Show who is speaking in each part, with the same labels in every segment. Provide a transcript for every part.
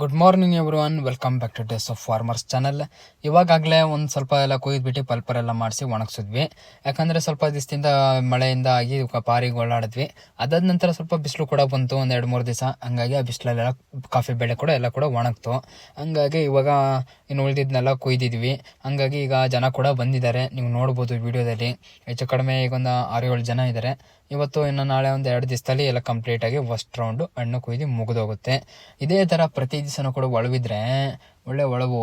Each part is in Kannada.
Speaker 1: Good morning everyone welcome back to days of farmers channel ಇವಾಗಲೇ ಒಂದು ಸ್ವಲ್ಪ ಎಲ್ಲ ಕೊಯ್ದುಬಿಟ್ಟು ಪಲ್ಪರ್ ಎಲ್ಲ ಮಾಡಿಸಿ ಒಣಗಿಸಿದ್ವಿ. ಯಾಕಂದರೆ ಸ್ವಲ್ಪ ದಿವಸದಿಂದ ಮಳೆಯಿಂದ ಆಗಿ ಪಾರಿಗೆ ಓಡಾಡಿದ್ವಿ ಅದಾದ ನಂತರ ಸ್ವಲ್ಪ ಬಿಸಿಲು ಕೂಡ ಬಂತು, ಒಂದು ಎರಡು ಮೂರು ದಿವಸ ಹಂಗಾಗಿ ಆ ಬಿಸಿಲಲ್ಲೆಲ್ಲ ಕಾಫಿ ಬೆಳೆ ಕೂಡ ಎಲ್ಲ ಕೂಡ ಒಣಗ್ತು. ಹಂಗಾಗಿ ಇವಾಗ ಇನ್ನು ಉಳಿದಿದ್ನೆಲ್ಲ ಕೊಯ್ದಿದ್ವಿ. ಹಂಗಾಗಿ ಈಗ ಜನ ಕೂಡ ಬಂದಿದ್ದಾರೆ. ನೀವು ನೋಡ್ಬೋದು ವಿಡಿಯೋದಲ್ಲಿ. ಹೆಚ್ಚು ಕಡಿಮೆ ಈಗ ಒಂದು ಆರು ಏಳು ಜನ ಇದ್ದಾರೆ ಇವತ್ತು ಇನ್ನು ನಾಳೆ ಒಂದು ಎರಡು ದಿವಸದಲ್ಲಿ ಎಲ್ಲ ಕಂಪ್ಲೀಟ್ ಆಗಿ ಫಸ್ಟ್ ರೌಂಡ್ ಹಣ್ಣು ಕುಯ್ದು ಮುಗಿದೋಗುತ್ತೆ. ಇದೇ ಥರ ಪ್ರತಿ ದಿವಸನೂ ಕೂಡ ಒಳವಿದ್ರೆ ಒಳ್ಳೆ ಒಳವು.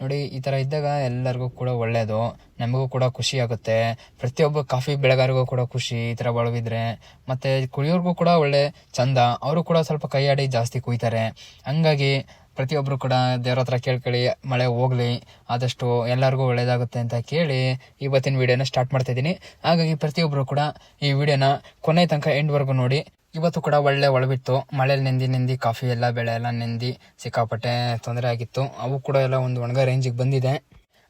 Speaker 1: ನೋಡಿ, ಈ ಥರ ಇದ್ದಾಗ ಎಲ್ಲರಿಗೂ ಕೂಡ ಒಳ್ಳೆಯದು ನಮಗೂ ಕೂಡ ಖುಷಿ ಆಗುತ್ತೆ. ಪ್ರತಿಯೊಬ್ಬ ಕಾಫಿ ಬೆಳೆಗಾರಿಗೂ ಕೂಡ ಖುಷಿ ಈ ಥರ ಒಳವಿದ್ರೆ. ಮತ್ತು ಕುಡಿಯೋರ್ಗೂ ಕೂಡ ಒಳ್ಳೆ ಚಂದ. ಅವರು ಕೂಡ ಸ್ವಲ್ಪ ಕೈಯಾಡಿ ಜಾಸ್ತಿ ಕುಯ್ತಾರೆ. ಹಂಗಾಗಿ ಪ್ರತಿಯೊಬ್ಬರು ಕೂಡ ದೇವ್ರ ಹತ್ರ ಕೇಳ್ಕೊಳ್ಳಿ, ಮಳೆ ಹೋಗ್ಲಿ, ಆದಷ್ಟು ಎಲ್ಲರಿಗೂ ಒಳ್ಳೇದಾಗುತ್ತೆ ಅಂತ ಕೇಳಿ ಇವತ್ತಿನ ವಿಡಿಯೋನ ಸ್ಟಾರ್ಟ್ ಮಾಡ್ತಾ ಇದ್ದೀನಿ. ಹಾಗಾಗಿ ಪ್ರತಿಯೊಬ್ಬರು ಕೂಡ ಈ ವಿಡಿಯೋನ ಕೊನೆ ತನಕ ಎಂಡ್ವರೆಗೂ ನೋಡಿ. ಇವತ್ತು ಕೂಡ ಒಳ್ಳೆ ಒಳಬಿತ್ತು. ಮಳೆಯಲ್ಲಿ ನೆಂದಿ ನೆಂದಿ, ಕಾಫಿ ಎಲ್ಲ, ಬೆಳೆ ಎಲ್ಲ ನೆಂದಿ ಸಿಕ್ಕಾಪಟ್ಟೆ ತೊಂದರೆ ಆಗಿತ್ತು. ಅವು ಕೂಡ ಎಲ್ಲ ಒಂದು ಒಣಗ ರೇಂಜಿಗೆ ಬಂದಿದೆ.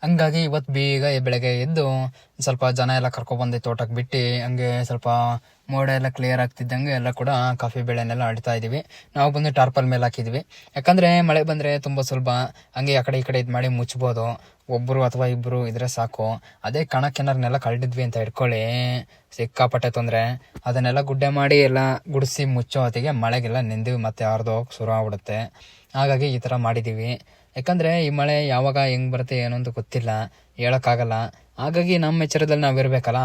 Speaker 1: ಹಂಗಾಗಿ ಇವತ್ತು ಬೇಗ ಬೆಳಗ್ಗೆ ಎದ್ದು ಸ್ವಲ್ಪ ಜನ ಎಲ್ಲ ಕರ್ಕೊಬಂದು ತೋಟಕ್ಕೆ ಬಿಟ್ಟು, ಹಂಗೆ ಸ್ವಲ್ಪ ಮೋಡ ಎಲ್ಲ ಕ್ಲಿಯರ್ ಆಗ್ತಿದ್ದಂಗೆ ಎಲ್ಲ ಕೂಡ ಕಾಫಿ ಬೆಳೆನೆಲ್ಲ ಆಡ್ತಾ ಇದೀವಿ. ನಾವು ಬಂದು ಟಾರ್ಪಲ್ ಮೇಲೆ ಹಾಕಿದ್ವಿ. ಯಾಕಂದ್ರೆ ಮಳೆ ಬಂದ್ರೆ ತುಂಬಾ ಸುಲಭ. ಹಂಗೆ ಆ ಕಡೆ ಈ ಕಡೆ ಇದು ಮಾಡಿ ಮುಚ್ಬೋದು. ಒಬ್ಬರು ಅಥವಾ ಇಬ್ಬರು ಇದ್ರೆ ಸಾಕು. ಅದೇ ಕಣಕ್ಕೆನಾರನ್ನೆಲ್ಲ ಕಳ್ದಿದ್ವಿ ಅಂತ ಇಟ್ಕೊಳ್ಳಿ ಸಿಕ್ಕಾಪಟ್ಟೆ ತೊಂದರೆ. ಅದನ್ನೆಲ್ಲ ಗುಡ್ಡೆ ಮಾಡಿ ಎಲ್ಲ ಗುಡಿಸಿ ಮುಚ್ಚೋ ಹೊತ್ತಿಗೆ ಮಳೆಗೆಲ್ಲ ನೆಂದು ಮತ್ತೆ ಹೋಗಿ ಶುರು ಆಗ್ಬಿಡುತ್ತೆ. ಹಾಗಾಗಿ ಈ ಥರ ಮಾಡಿದ್ದೀವಿ ಯಾಕಂದ್ರೆ ಈ ಮಳೆ ಯಾವಾಗ ಹೆಂಗ್ ಬರುತ್ತೆ ಏನು ಅಂತ ಗೊತ್ತಿಲ್ಲ, ಹೇಳೋಕ್ಕಾಗಲ್ಲ. ಹಾಗಾಗಿ ನಮ್ಮ ಎಚ್ಚರದಲ್ಲಿ ನಾವು ಇರಬೇಕಲ್ಲ?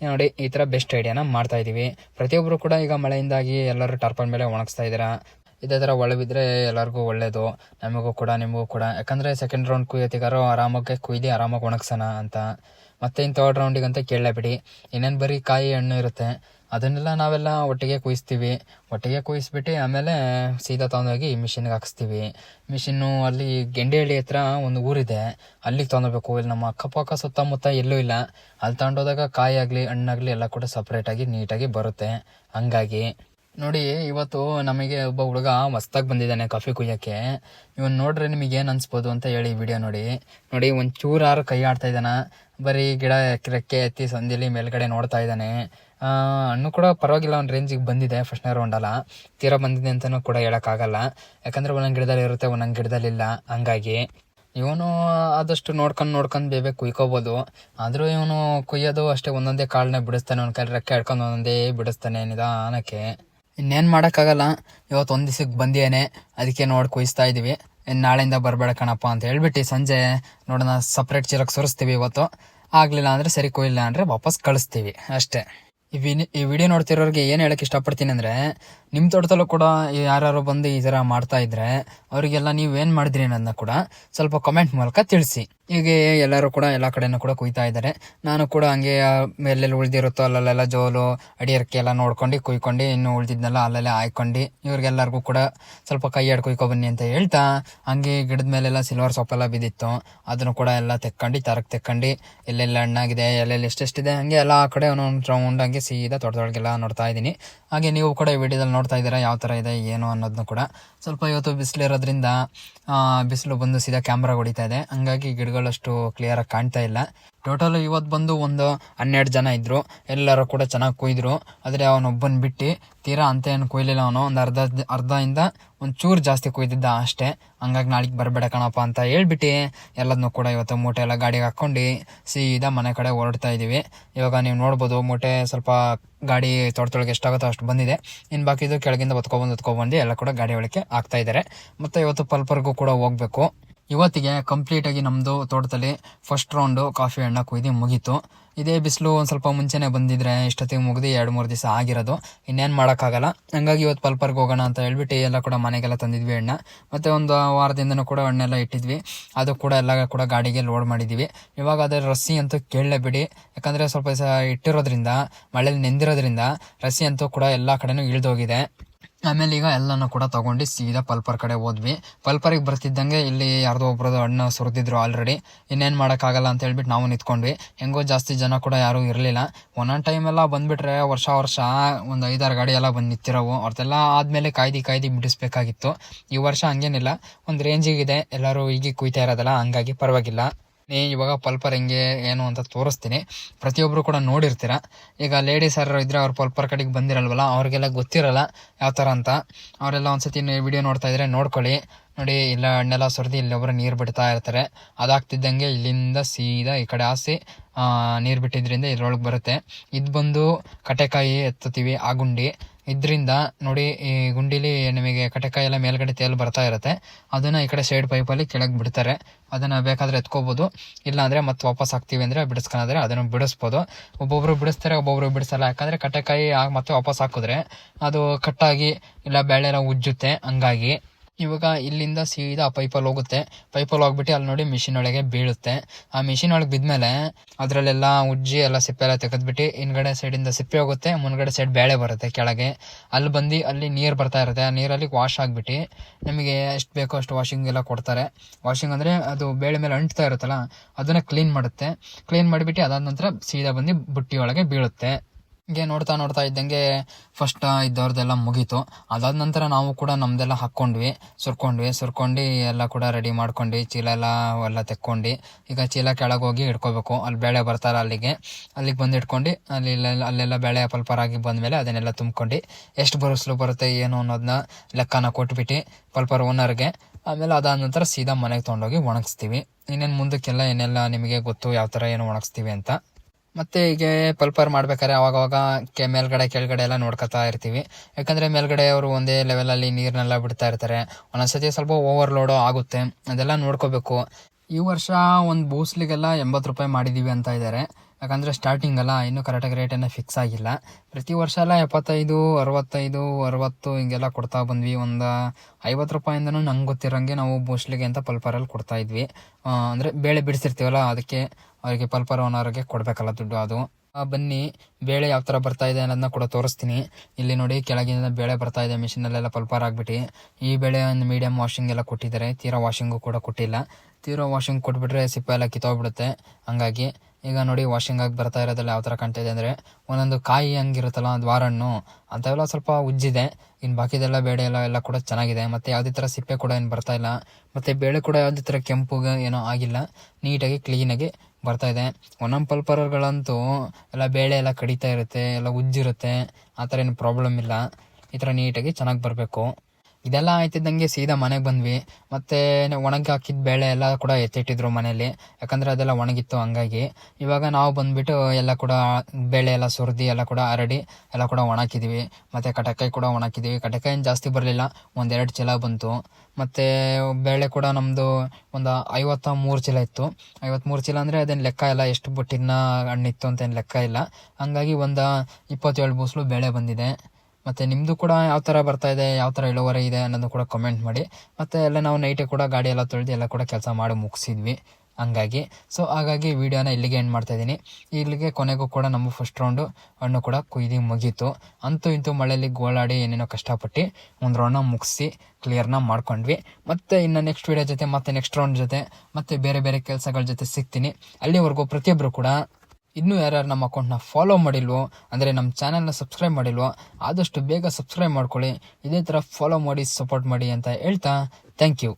Speaker 1: ನೋಡಿ, ಈ ಥರ ಬೆಸ್ಟ್ ಐಡಿಯಾನ ಮಾಡ್ತಾ ಇದೀವಿ. ಪ್ರತಿಯೊಬ್ಬರು ಕೂಡ ಈಗ ಮಳೆಯಿಂದಾಗಿ ಎಲ್ಲರೂ ಟಾರ್ಪಲ್ ಮೇಲೆ ಒಣಗಿಸ್ತಾ ಇದ್ದೀರಾ? ಇದೇ ಥರ ಒಳಬಿದ್ರೆ ಎಲ್ಲರಿಗೂ ಒಳ್ಳೇದು. ನಮಗೂ ಕೂಡ, ನಿಮಗೂ ಕೂಡ. ಯಾಕಂದ್ರೆ ಸೆಕೆಂಡ್ ರೌಂಡ್ ಕುಯ್ಯತಿಗಾರೋ ಆರಾಮಾಗಿ ಕುಯ್ದು ಆರಾಮಾಗಿ ಒಣಗ್ಸೋಣ ಅಂತ. ಮತ್ತೆ ಇನ್ನು ತರ್ಡ್ ರೌಂಡಿಗಂತ ಅಂತ ಕೇಳಲೇಬಿಡಿ ಇನ್ನೇನು ಬರೀ ಕಾಯಿ ಹಣ್ಣು ಇರುತ್ತೆ. ಅದನ್ನೆಲ್ಲ ನಾವೆಲ್ಲ ಒಟ್ಟಿಗೆ ಕುಯಿಸ್ತೀವಿ. ಒಟ್ಟಿಗೆ ಕುಯಿಸ್ಬಿಟ್ಟು ಆಮೇಲೆ ಸೀದಾ ತಗೊಂಡೋಗಿ ಮಿಷಿನ್ಗೆ ಹಾಕಿಸ್ತೀವಿ. ಮಿಷಿನ್ನು ಅಲ್ಲಿ ಗೆಂಡೇಹಳ್ಳಿ ಹತ್ರ ಒಂದು ಊರಿದೆ. ಅಲ್ಲಿಗೆ ತೊಗೊಂಡೋಗ್ಬೇಕು. ಇಲ್ಲಿ ನಮ್ಮ ಅಕ್ಕಪಕ್ಕ ಸುತ್ತಮುತ್ತ ಎಲ್ಲೂ ಇಲ್ಲ. ಅಲ್ಲಿ ತಗೊಂಡೋದಾಗ ಕಾಯಿ ಆಗಲಿ ಹಣ್ಣಾಗಲಿ ಎಲ್ಲ ಕೂಡ ಸಪ್ರೇಟಾಗಿ ನೀಟಾಗಿ ಬರುತ್ತೆ. ಹಂಗಾಗಿ ನೋಡಿ, ಇವತ್ತು ನಮಗೆ ಒಬ್ಬ ಹುಡುಗ ಹೊಸ್ದಾಗಿ ಬಂದಿದ್ದಾನೆ ಕಾಫಿ ಕುಯ್ಯಕ್ಕೆ. ಇವನ್ ನೋಡ್ರೆ ನಿಮಗೆ ಏನು ಅನ್ಸ್ಬೋದು ಅಂತ ಹೇಳಿ ವಿಡಿಯೋ ನೋಡಿ. ನೋಡಿ, ಒಂದ್ ಚೂರಾರು ಕೈ ಆಡ್ತಾ ಇದ್ದಾನೆ. ಬರೀ ಗಿಡ ರೆಕ್ಕೆ ಎತ್ತಿ ಸಂದಿಲಿ ಮೇಲ್ಗಡೆ ನೋಡ್ತಾ ಇದ್ದಾನೆ. ಹಣ್ಣು ಕೂಡ ಪರವಾಗಿಲ್ಲ, ಒಂದು ರೇಂಜಿಗೆ ಬಂದಿದೆ ಫಸ್ಟ್ ರೌಂಡ್ ಹೊಂಡಲ್ಲ ತೀರಾ ಬಂದಿದೆ ಅಂತಲೂ ಕೂಡ ಹೇಳೋಕ್ಕಾಗಲ್ಲ. ಯಾಕಂದ್ರೆ ಒಂದೊಂದು ಗಿಡದಲ್ಲಿ ಇರುತ್ತೆ ಒಂದೊಂದು ಗಿಡದಲ್ಲಿಲ್ಲ ಹಂಗಾಗಿ ಇವನು ಆದಷ್ಟು ನೋಡ್ಕೊಂಡು ನೋಡ್ಕೊಂಡು ಬೇಬೆ ಕುಯ್ಕೋಬೋದು. ಆದರೂ ಇವನು ಕುಯ್ಯೋದು ಅಷ್ಟೇ ಒಂದೊಂದೇ ಕಾಳನ್ನ ಬಿಡಿಸ್ತಾನೆ, ಒಂದ್ ಕೈ ರೆಕ್ಕೆ ಹಿಡ್ಕೊಂಡು ಒಂದೊಂದೇ ಬಿಡಿಸ್ತಾನೆ ನಿಧಾನಕ್ಕೆ. ಇನ್ನೇನು ಮಾಡೋಕ್ಕಾಗಲ್ಲ. ಇವತ್ತು ಒಂದು ದಿವಸಕ್ಕೆ ಬಂದೇನೆ ಅದಕ್ಕೆ ನೋಡಿ ಕುಯಿಸ್ತಾ ಇದ್ದೀವಿ ಇನ್ನು ನಾಳೆಯಿಂದ ಬರಬೇಡ ಕಣಪ್ಪ ಅಂತ ಹೇಳ್ಬಿಟ್ಟು ಸಂಜೆ ನೋಡೋಣ ಸಪ್ರೇಟ್ ಚೀಲಕ್ಕೆ ಸುರಿಸ್ತೀವಿ ಇವತ್ತು. ಆಗಲಿಲ್ಲ ಅಂದರೆ ಸರಿ ಕೊಯ್ಲಿಲ್ಲ ಅಂದರೆ ವಾಪಸ್ ಕಳಿಸ್ತೀವಿ. ಅಷ್ಟೇ. ಈ ಈ ವಿಡಿಯೋ ನೋಡ್ತಿರೋರಿಗೆ ಏನು ಹೇಳೋಕ್ಕೆ ಇಷ್ಟಪಡ್ತೀನಿ ಅಂದ್ರೆ ನಿಮ್ಮ ತೋಟದಲ್ಲೂ ಕೂಡ ಯಾರು ಬಂದು ಈ ಥರ ಮಾಡ್ತಾ ಇದ್ರೆ ಅವರಿಗೆಲ್ಲ ನೀವು ಏನು ಮಾಡಿದ್ರಿ ಅನ್ನೋದನ್ನ ಕೂಡ ಸ್ವಲ್ಪ ಕಮೆಂಟ್ ಮೂಲಕ ತಿಳಿಸಿ. ಹೀಗೆ ಎಲ್ಲರೂ ಕೂಡ ಎಲ್ಲ ಕಡೆನೂ ಕೂಡ ಕುಯ್ತಾ ಇದ್ದಾರೆ. ನಾನು ಕೂಡ ಹಂಗೆ ಎಲ್ಲೆಲ್ಲಿ ಉಳ್ದಿರುತ್ತೋ ಅಲ್ಲೆಲ್ಲ ಜೋಲು, ಅಡಿಯರ್ಕೆ ಎಲ್ಲ ನೋಡ್ಕೊಂಡು ಕುಯ್ಕೊಂಡು, ಇನ್ನು ಉಳ್ದಿದ್ನೆಲ್ಲ ಅಲ್ಲೆಲ್ಲ ಹಾಯ್ಕೊಂಡು, ಇವ್ರಿಗೆಲ್ಲರಿಗೂ ಕೂಡ ಸ್ವಲ್ಪ ಕೈ ಆಡ್ ಕುಯ್ಕೊ ಬನ್ನಿ ಅಂತ ಹೇಳ್ತಾ, ಹಂಗೆ ಗಿಡದ ಮೇಲೆಲ್ಲ ಸಿಲ್ವರ್ ಸೊಪ್ಪೆಲ್ಲ ಬಿದ್ದಿತ್ತು. ಅದನ್ನು ಕೂಡ ಎಲ್ಲ ತೆಕ್ಕೊಂಡು ತರಕ್ ತೆಕ್ಕೊಂಡು, ಎಲ್ಲೆಲ್ಲ ಹಣ್ಣಾಗಿದೆ, ಎಲ್ಲೆಲ್ಲಿ ಎಷ್ಟೆಷ್ಟಿದೆ, ಹಂಗೆ ಎಲ್ಲ ಆ ಕಡೆ ಒಂದೊಂದು ರೌಂಡ್ ಹಂಗೆ ಸೀದಾ ತೋಟದೊಳಗೆಲ್ಲ ನೋಡ್ತಾ ಇದ್ದೀನಿ. ಹಾಗೆ ನೀವು ಕೂಡ ಈ ವಿಡಿಯೋದಲ್ಲಿ ನೋಡ್ತಾ ಇದ್ದೀರಾ, ಯಾವ ಥರ ಇದೆ, ಏನು ಅನ್ನೋದನ್ನು ಕೂಡ. ಸ್ವಲ್ಪ ಇವತ್ತು ಬಿಸಿಲಿರೋದ್ರಿಂದ ಬಿಸಿಲು ಬಂದು ಸೀದಾ ಕ್ಯಾಮ್ರಾ ಹೊಡಿತಾ ಇದೆ. ಹಂಗಾಗಿ ಗಿಡಗಳಷ್ಟು ಕ್ಲಿಯರಾಗಿ ಕಾಣ್ತಾ ಇಲ್ಲ. ಟೋಟಲ್ ಇವತ್ತು ಬಂದು ಒಂದು ಹನ್ನೆರಡು ಜನ ಇದ್ದರು ಎಲ್ಲರೂ ಕೂಡ ಚೆನ್ನಾಗಿ ಕೊಯ್ದರು. ಆದರೆ ಅವನೊಬ್ಬನ್ ಬಿಟ್ಟು ತೀರಾ ಅಂತ ಏನು ಕೊಯ್ಲಿಲ್ಲ ಅವನು. ಒಂದು ಅರ್ಧ ಅರ್ಧ ಇಂದ ಒಂದು ಚೂರು ಜಾಸ್ತಿ ಕೊಯ್ದಿದ್ದ ಅಷ್ಟೇ. ಹಂಗಾಗಿ ನಾಳೆಗೆ ಬರಬೇಡ ಕಣಪ್ಪ ಅಂತ ಹೇಳ್ಬಿಟ್ಟು ಎಲ್ಲದನ್ನೂ ಕೂಡ ಇವತ್ತು ಮೂಟೆ ಎಲ್ಲ ಗಾಡಿಗೆ ಹಾಕ್ಕೊಂಡು ಸೀದಾ ಮನೆ ಕಡೆ ಹೊರಡ್ತಾ ಇದೀವಿ. ಇವಾಗ ನೀವು ನೋಡ್ಬೋದು ಮೂಟೆ ಸ್ವಲ್ಪ ಗಾಡಿ ತೊಡ್ತೊಳಗೆ ಎಷ್ಟಾಗುತ್ತೋ ಅಷ್ಟು ಬಂದಿದೆ. ಇನ್ನು ಬಾಕಿದು ಕೆಳಗಿಂದ ಹೊತ್ಕೊಬಂದು ಹೊತ್ಕೊಬಂದು ಎಲ್ಲ ಕೂಡ ಗಾಡಿ ಒಳಗೆ ಹಾಕ್ತಾ ಇದ್ದಾರೆ ಮತ್ತೆ ಇವತ್ತು ಪಲ್ಪರ್ಗೂ ಕೂಡ ಹೋಗ್ಬೇಕು. ಇವತ್ತಿಗೆ ಕಂಪ್ಲೀಟ್ ಆಗಿ ನಮ್ದು ತೋಟದಲ್ಲಿ ಫಸ್ಟ್ ರೌಂಡು ಕಾಫಿ ಹಣ್ಣ ಕುಯ್ದು ಮುಗೀತು. ಇದೇ ಬಿಸಿಲು ಒಂದು ಸ್ವಲ್ಪ ಮುಂಚೆನೇ ಬಂದಿದ್ರೆ ಇಷ್ಟೊತ್ತಿಗೆ ಮುಗಿದು ಎರಡು ಮೂರು ದಿವಸ ಆಗಿರೋದು. ಇನ್ನೇನು ಮಾಡೋಕ್ಕಾಗಲ್ಲ. ಹಂಗಾಗಿ ಇವತ್ತು ಪಲ್ಪರ್ಗೆ ಹೋಗೋಣ ಅಂತ ಹೇಳ್ಬಿಟ್ಟು ಎಲ್ಲ ಕೂಡ ಮನೆಗೆಲ್ಲ ತಂದಿದ್ವಿ ಹಣ್ಣ. ಮತ್ತೆ ಒಂದು ವಾರದಿಂದನೂ ಕೂಡ ಹಣ್ಣೆಲ್ಲ ಇಟ್ಟಿದ್ವಿ. ಅದು ಕೂಡ ಎಲ್ಲ ಕೂಡ ಗಾಡಿಗೆ ಲೋಡ್ ಮಾಡಿದ್ದೀವಿ ಇವಾಗ ಅದರ ರಸ್ಸಿ ಅಂತೂ ಕೇಳಲೇಬೇಡಿ. ಯಾಕಂದ್ರೆ ಸ್ವಲ್ಪ ಇಟ್ಟಿರೋದ್ರಿಂದ, ಮಳೇಲಿ ನೆಂದಿರೋದ್ರಿಂದ ರಸ್ಸಿ ಅಂತೂ ಕೂಡ ಎಲ್ಲ ಕಡೆನೂ ಇಳಿದೋಗಿದೆ. ಆಮೇಲೆ ಈಗ ಎಲ್ಲನೂ ಕೂಡ ತಗೊಂಡು ಸೀದಾ ಪಲ್ಪರ್ ಕಡೆ ಹೋದ್ವಿ. ಪಲ್ಪರಿಗೆ ಬರ್ತಿದ್ದಂಗೆ ಇಲ್ಲಿ ಯಾರ್ದೋ ಒಬ್ರದ್ದು ಹಣ್ಣು ಸುರಿದಿದ್ರು ಆಲ್ರೆಡಿ ಇನ್ನೇನು ಮಾಡೋಕ್ಕಾಗಲ್ಲ ಅಂತ ಹೇಳ್ಬಿಟ್ಟು ನಾವು ನಿಂತ್ಕೊಂಡ್ವಿ. ಹೆಂಗೋ ಜಾಸ್ತಿ ಜನ ಕೂಡ ಯಾರೂ ಇರಲಿಲ್ಲ. ಒಂದೊಂದು ಟೈಮ್ ಎಲ್ಲ ಬಂದ್ಬಿಟ್ರೆ ವರ್ಷ ವರ್ಷ ಒಂದು ಐದಾರು ಗಾಡಿ ಎಲ್ಲ ಬಂದು ನಿಂತಿರೋವು. ಅವ್ರದ್ದೆಲ್ಲ ಆದ್ಮೇಲೆ ಕಾಯ್ದು ಕಾಯ್ದು ಬಿಡಿಸ್ಬೇಕಾಗಿತ್ತು. ಈ ವರ್ಷ ಹಂಗೇನಿಲ್ಲ. ಒಂದು ರೇಂಜಿಗಿದೆ ಎಲ್ಲರೂ ಈಗ ಕುಯ್ತಾ ಇರೋದಲ್ಲ, ಹಂಗಾಗಿ ಪರವಾಗಿಲ್ಲ. ನೀ ಇವಾಗ ಪಲ್ಪರ್ ಹೆಂಗೆ, ಏನು ಅಂತ ತೋರಿಸ್ತೀನಿ. ಪ್ರತಿಯೊಬ್ಬರು ಕೂಡ ನೋಡಿರ್ತೀರ. ಈಗ ಲೇಡೀಸ್ ಯಾರು ಇದ್ರೆ ಅವ್ರು ಪಲ್ಪರ್ ಕಡೆಗೆ ಬಂದಿರಲ್ವಲ್ಲ, ಅವ್ರಿಗೆಲ್ಲ ಗೊತ್ತಿರಲ್ಲ ಯಾವ ಥರ ಅಂತ. ಅವರೆಲ್ಲ ಒಂದ್ಸತಿ ವಿಡಿಯೋ ನೋಡ್ತಾ ಇದ್ರೆ ನೋಡ್ಕೊಳ್ಳಿ. ನೋಡಿ, ಇಲ್ಲ, ಹಣ್ಣೆಲ್ಲ ಸುರಿದು ಇಲ್ಲಿ ಒಬ್ಬರು ನೀರು ಬಿಡ್ತಾ ಇರ್ತಾರೆ. ಅದಾಗ್ತಿದ್ದಂಗೆ ಇಲ್ಲಿಂದ ಸೀದಾ ಈ ಕಡೆ ಹಾಸಿ ನೀರು ಬಿಟ್ಟಿದ್ರಿಂದ ಇದ್ರೊಳಗೆ ಬರುತ್ತೆ. ಇದು ಬಂದು ಕಟೆಕಾಯಿ ಎತ್ತುತ್ತೀವಿ ಆಗುಂಡಿ ಗುಂಡಿ. ಇದರಿಂದ ನೋಡಿ, ಈ ಗುಂಡಿಲಿ ನಿಮಗೆ ಕಟಕಾಯಿ ಎಲ್ಲ ಮೇಲ್ಗಡೆ ತೇಲ್ ಬರ್ತಾ ಇರುತ್ತೆ. ಅದನ್ನ ಈ ಕಡೆ ಸೈಡ್ ಪೈಪಲ್ಲಿ ಕೆಳಗೆ ಬಿಡ್ತಾರೆ. ಅದನ್ನ ಬೇಕಾದ್ರೆ ಎತ್ಕೋಬೋದು. ಇಲ್ಲಾಂದರೆ ಮತ್ತೆ ವಾಪಸ್ ಹಾಕ್ತೀವಿ ಅಂದ್ರೆ ಬಿಡಿಸ್ಕೊಂಡ್ರೆ ಅದನ್ನ ಬಿಡಿಸ್ಬೋದು. ಒಬ್ಬೊಬ್ರು ಬಿಡಿಸ್ತಾರೆ ಒಬ್ಬೊಬ್ಬರು ಬಿಡಿಸಲ್ಲ. ಯಾಕಂದ್ರೆ ಕಟಕಾಯಿ ಮತ್ತೆ ವಾಪಸ್ ಹಾಕಿದ್ರೆ ಅದು ಕಟ್ಟಾಗಿ ಇಲ್ಲ ಬೇಳೆ ಎಲ್ಲ ಉಜ್ಜುತ್ತೆ ಹಂಗಾಗಿ. ಇವಾಗ ಇಲ್ಲಿಂದ ಸೀದಾ ಪೈಪಲ್ಲಿ ಹೋಗುತ್ತೆ. ಪೈಪಲ್ಲಿ ಹೋಗ್ಬಿಟ್ಟು ಅಲ್ಲಿ ನೋಡಿ ಮಿಷಿನ್ ಒಳಗೆ ಬೀಳುತ್ತೆ. ಆ ಮಿಷಿನ್ ಒಳಗೆ ಬಿದ್ಮೇಲೆ ಅದರಲ್ಲೆಲ್ಲ ಉಜ್ಜಿ ಎಲ್ಲ ಸಿಪ್ಪೆ ಎಲ್ಲ ತೆಗೆದ್ಬಿಟ್ಟು ಹಿಂದ್ಗಡೆ ಸೈಡಿಂದ ಸಿಪ್ಪೆ ಹೋಗುತ್ತೆ, ಮುಂದ್ಗಡೆ ಸೈಡ್ ಬೇಳೆ ಬರುತ್ತೆ ಕೆಳಗೆ. ಅಲ್ಲಿ ಬಂದು ಅಲ್ಲಿ ನೀರು ಬರ್ತಾ ಇರುತ್ತೆ. ಆ ನೀರಲ್ಲಿ ವಾಶ್ ಆಗ್ಬಿಟ್ಟು ನಮಗೆ ಎಷ್ಟು ಬೇಕೋ ಅಷ್ಟು ವಾಷಿಂಗ್ ಎಲ್ಲ ಕೊಡ್ತಾರೆ. ವಾಷಿಂಗ್ ಅಂದರೆ ಅದು ಬೇಳೆ ಮೇಲೆ ಅಂಟ್ತಾ ಇರುತ್ತಲ್ಲ, ಅದನ್ನ ಕ್ಲೀನ್ ಮಾಡುತ್ತೆ. ಕ್ಲೀನ್ ಮಾಡಿಬಿಟ್ಟು ಅದಾದ ನಂತರ ಸೀದಾ ಬಂದು ಬುಟ್ಟಿ ಒಳಗೆ ಬೀಳುತ್ತೆ. ಹಿಂಗೆ ನೋಡ್ತಾ ನೋಡ್ತಾ ಇದ್ದಂಗೆ ಫಸ್ಟ್ ಇದ್ದವ್ರದ್ದೆಲ್ಲ ಮುಗೀತು. ಅದಾದ ನಂತರ ನಾವು ಕೂಡ ನಮ್ದೆಲ್ಲ ಹಾಕ್ಕೊಂಡ್ವಿ. ಸುರ್ಕೊಂಡ್ವಿ. ಸುರ್ಕೊಂಡು ಎಲ್ಲ ಕೂಡ ರೆಡಿ ಮಾಡ್ಕೊಂಡು ಚೀಲ ಎಲ್ಲ ಎಲ್ಲ ತೆಕ್ಕೊಂಡು. ಈಗ ಚೀಲ ಕೆಳಗೆ ಹೋಗಿ ಇಟ್ಕೋಬೇಕು. ಅಲ್ಲಿ ಬೇಳೆ ಬರ್ತಾರ ಅಲ್ಲಿಗೆ. ಅಲ್ಲಿಗೆ ಬಂದು ಇಟ್ಕೊಂಡು ಅಲ್ಲಿ ಅಲ್ಲೆಲ್ಲ ಬೇಳೆ ಪಲ್ಪರಾಗಿ ಬಂದಮೇಲೆ ಅದನ್ನೆಲ್ಲ ತುಂಬ್ಕೊಂಡು ಎಷ್ಟು ಬರೋಸ್ಲು ಬರುತ್ತೆ ಏನು ಅನ್ನೋದನ್ನ ಲೆಕ್ಕನ ಕೊಟ್ಬಿಟ್ಟು ಪಲ್ಪರ್ ಓನರ್ಗೆ ಆಮೇಲೆ ಅದಾದ ನಂತರ ಸೀದಾ ಮನೆಗೆ ತೊಗೊಂಡೋಗಿ ಒಣಗಿಸ್ತೀವಿ. ಇನ್ನೇನು ಮುಂದಕ್ಕೆಲ್ಲ ಏನೆಲ್ಲ ನಿಮಗೆ ಗೊತ್ತು ಯಾವ ಥರ ಏನು ಒಣಗಿಸ್ತೀವಿ ಅಂತ. ಮತ್ತೆ ಹೀಗೆ ಪಲ್ಪರ್ ಮಾಡ್ಬೇಕಾದ್ರೆ ಅವಾಗವಾಗ ಕೆ ಮೇಲ್ಗಡೆ, ಕೆಳಗಡೆ ಎಲ್ಲ ನೋಡ್ಕೊತಾ ಇರ್ತೀವಿ. ಯಾಕಂದ್ರೆ ಮೇಲ್ಗಡೆ ಅವರು ಒಂದೇ ಲೆವೆಲಲ್ಲಿ ನೀರ್ನೆಲ್ಲ ಬಿಡ್ತಾ ಇರ್ತಾರೆ. ಒಂದೊಂದ್ಸತಿ ಸ್ವಲ್ಪ ಓವರ್ಲೋಡ್ ಆಗುತ್ತೆ. ಅದೆಲ್ಲ ನೋಡ್ಕೋಬೇಕು. ಈ ವರ್ಷ ಒಂದು ಬೂಸ್ಲಿಗೆಲ್ಲ ಎಂಬತ್ತು ರೂಪಾಯಿ ಮಾಡಿದೀವಿ ಅಂತ ಇದ್ದಾರೆ ಯಾಕಂದ್ರೆ ಸ್ಟಾರ್ಟಿಂಗ್ ಅಲ್ಲ ಇನ್ನೂ ಕರೆಕ್ಟಾಗಿ ರೇಟ್ ಏನೋ ಫಿಕ್ಸ್ ಆಗಿಲ್ಲ. ಪ್ರತಿ ವರ್ಷ ಎಲ್ಲ ಎಪ್ಪತ್ತೈದು ಅರವತ್ತೈದು ಅರವತ್ತು ಹಿಂಗೆಲ್ಲ ಕೊಡ್ತಾ ಬಂದ್ವಿ. ಒಂದು ಐವತ್ತು ರೂಪಾಯಿಂದನೂ ನಂಗೆ ಗೊತ್ತಿರೋಂಗೆ ನಾವು ಮೋಸ್ಟ್ಲಿಗೆ ಅಂತ ಪಲ್ಪರಲ್ಲಿ ಕೊಡ್ತಾ ಇದ್ವಿ. ಆ, ಅಂದ್ರೆ ಬೇಳೆ ಬಿಡಿಸಿರ್ತೀವಲ್ಲ ಅದಕ್ಕೆ ಅವರಿಗೆ ಪಲ್ಪರ್ ಓನರ್ಗೆ ಕೊಡಬೇಕಲ್ಲ ದುಡ್ಡು ಅದು. ಬನ್ನಿ ಬೇಳೆ ಯಾವ ಥರ ಬರ್ತಾ ಇದೆ ಅನ್ನೋದನ್ನ ಕೂಡ ತೋರಿಸ್ತೀನಿ. ಇಲ್ಲಿ ನೋಡಿ ಕೆಳಗಿನ ಬೇಳೆ ಬರ್ತಾ ಇದೆ ಮಿಷಿನಲ್ಲೆಲ್ಲ ಪಲ್ಪರ್ ಆಗಿಬಿಟ್ಟು. ಈ ಬೇಳೆ ಒಂದು ಮೀಡಿಯಂ ವಾಷಿಂಗ್ ಎಲ್ಲ ಕೊಟ್ಟಿದ್ದಾರೆ. ತೀರಾ ವಾಷಿಂಗು ಕೂಡ ಕೊಟ್ಟಿಲ್ಲ. ತೀರಾ ವಾಷಿಂಗ್ ಕೊಟ್ಬಿಟ್ರೆ ಸಿಪ್ಪೆ ಎಲ್ಲ ಕಿತ್ತೋಗ್ಬಿಡುತ್ತೆ. ಹಂಗಾಗಿ ಈಗ ನೋಡಿ ವಾಷಿಂಗ್ ಆಗಿ ಬರ್ತಾ ಇರೋದೆಲ್ಲ ಯಾವ ಥರ ಕಾಣ್ತಾ ಇದೆ ಅಂದರೆ ಒಂದೊಂದು ಕಾಯಿ ಹಂಗಿರುತ್ತಲ್ಲ ದ್ವಾರಣ್ಣು ಅಂಥವೆಲ್ಲ ಸ್ವಲ್ಪ ಉಜ್ಜಿದೆ. ಇನ್ನು ಬಾಕಿದೆಲ್ಲ ಬೇಳೆ ಎಲ್ಲ ಎಲ್ಲ ಕೂಡ ಚೆನ್ನಾಗಿದೆ. ಮತ್ತು ಯಾವುದೇ ಥರ ಸಿಪ್ಪೆ ಕೂಡ ಏನು ಬರ್ತಾ ಇಲ್ಲ. ಮತ್ತು ಬೇಳೆ ಕೂಡ ಯಾವುದೇ ಥರ ಕೆಂಪುಗೆ ಏನೋ ಆಗಿಲ್ಲ. ನೀಟಾಗಿ ಕ್ಲೀನಾಗಿ ಬರ್ತಾ ಇದೆ. ಒಂದೊಂದು ಪಲ್ಪರ್ಗಳಂತೂ ಎಲ್ಲ ಬೇಳೆ ಎಲ್ಲ ಕಡಿತಾ ಇರುತ್ತೆ, ಎಲ್ಲ ಉಜ್ಜಿರುತ್ತೆ. ಆ ಥರ ಏನು ಪ್ರಾಬ್ಲಮ್ ಇಲ್ಲ. ಈ ಥರ ನೀಟಾಗಿ ಚೆನ್ನಾಗಿ ಬರಬೇಕು. ಇದೆಲ್ಲ ಆಯ್ತಿದ್ದಂಗೆ ಸೀದಾ ಮನೆಗೆ ಬಂದ್ವಿ. ಮತ್ತೆ ಒಣಗಿ ಹಾಕಿದ ಬೇಳೆ ಎಲ್ಲ ಕೂಡ ಎತ್ತಿಟ್ಟಿದ್ರು ಮನೇಲಿ ಯಾಕಂದ್ರೆ ಅದೆಲ್ಲ ಒಣಗಿತ್ತು ಹಂಗಾಗಿ. ಇವಾಗ ನಾವು ಬಂದ್ಬಿಟ್ಟು ಎಲ್ಲ ಕೂಡ ಬೇಳೆ ಎಲ್ಲ ಸುರಿದು ಎಲ್ಲ ಕೂಡ ಹರಡಿ ಎಲ್ಲ ಕೂಡ ಒಣಾಕಿದೀವಿ ಮತ್ತೆ ಕಟಕಾಯಿ ಕೂಡ ಒಣಾಕಿದೀವಿ ಕಟಕಾಯಿ ಜಾಸ್ತಿ ಬರಲಿಲ್ಲ. ಒಂದೆರಡು ಚೀಲ ಬಂತು. ಮತ್ತೆ ಬೇಳೆ ಕೂಡ ನಮ್ಮದು ಒಂದು ಐವತ್ತ ಮೂರು ಚೀಲ ಇತ್ತು. ಐವತ್ಮೂರು ಚೀಲ ಅಂದರೆ ಅದೇನು ಲೆಕ್ಕ ಇಲ್ಲ. ಎಷ್ಟು ಬುಟ್ಟಿನ ಹಣ್ಣಿತ್ತು ಅಂತ ಏನು ಲೆಕ್ಕ ಇಲ್ಲ. ಹಂಗಾಗಿ ಒಂದು ಇಪ್ಪತ್ತೇಳು ಬೂಸ್ಲು ಬೇಳೆ ಬಂದಿದೆ. ಮತ್ತೆ ನಿಮ್ಮದು ಕೂಡ ಯಾವ ಥರ ಬರ್ತಾ ಇದೆ, ಯಾವ ಥರ ಇಳುವರಿ ಇದೆ ಅನ್ನೋದು ಕೂಡ ಕಮೆಂಟ್ ಮಾಡಿ. ಮತ್ತೆ ಎಲ್ಲ ನಾವು ನೈಟೇ ಕೂಡ ಗಾಡಿ ಎಲ್ಲ ತೊಳೆದು ಎಲ್ಲ ಕೂಡ ಕೆಲಸ ಮಾಡಿ ಮುಗಿಸಿದ್ವಿ ಹಂಗಾಗಿ. ಸೊ ಹಾಗಾಗಿ ವಿಡಿಯೋನ ಇಲ್ಲಿಗೆ ಎಂಡ್ ಮಾಡ್ತಾ ಇದ್ದೀನಿ. ಇಲ್ಲಿಗೆ ಕೊನೆಗೂ ಕೂಡ ನಮ್ಮ ಫಸ್ಟ್ ರೌಂಡು ಹಣ್ಣು ಕೂಡ ಕುಯ್ದು ಮುಗೀತು. ಅಂತೂ ಇಂತೂ ಮಳೆಯಲ್ಲಿ ಗೋಳಾಡಿ ಏನೇನೋ ಕಷ್ಟಪಟ್ಟು ಒಂದು ರೌಂಡ್ನ ಮುಗಿಸಿ ಕ್ಲಿಯರ್ನ ಮಾಡ್ಕೊಂಡ್ವಿ. ಮತ್ತೆ ಇನ್ನು ನೆಕ್ಸ್ಟ್ ವಿಡಿಯೋ ಜೊತೆ, ಮತ್ತೆ ನೆಕ್ಸ್ಟ್ ರೌಂಡ್ ಜೊತೆ, ಮತ್ತೆ ಬೇರೆ ಬೇರೆ ಕೆಲಸಗಳ ಜೊತೆ ಸಿಗ್ತೀನಿ. ಅಲ್ಲಿವರೆಗೂ ಪ್ರತಿಯೊಬ್ಬರು ಕೂಡ ಇನ್ನೂ ಯಾರ್ಯಾರು ನಮ್ಮ ಅಕೌಂಟ್ನ ಫಾಲೋ ಮಾಡಿಲ್ವೋ, ಅಂದರೆ ನಮ್ಮ ಚಾನಲ್ನ ಸಬ್ಸ್ಕ್ರೈಬ್ ಮಾಡಿಲ್ವೋ, ಆದಷ್ಟು ಬೇಗ ಸಬ್ಸ್ಕ್ರೈಬ್ ಮಾಡ್ಕೊಳ್ಳಿ. ಇದೇ ಥರ ಫಾಲೋ ಮಾಡಿ ಸಪೋರ್ಟ್ ಮಾಡಿ ಅಂತ ಹೇಳ್ತಾ ಥ್ಯಾಂಕ್ ಯು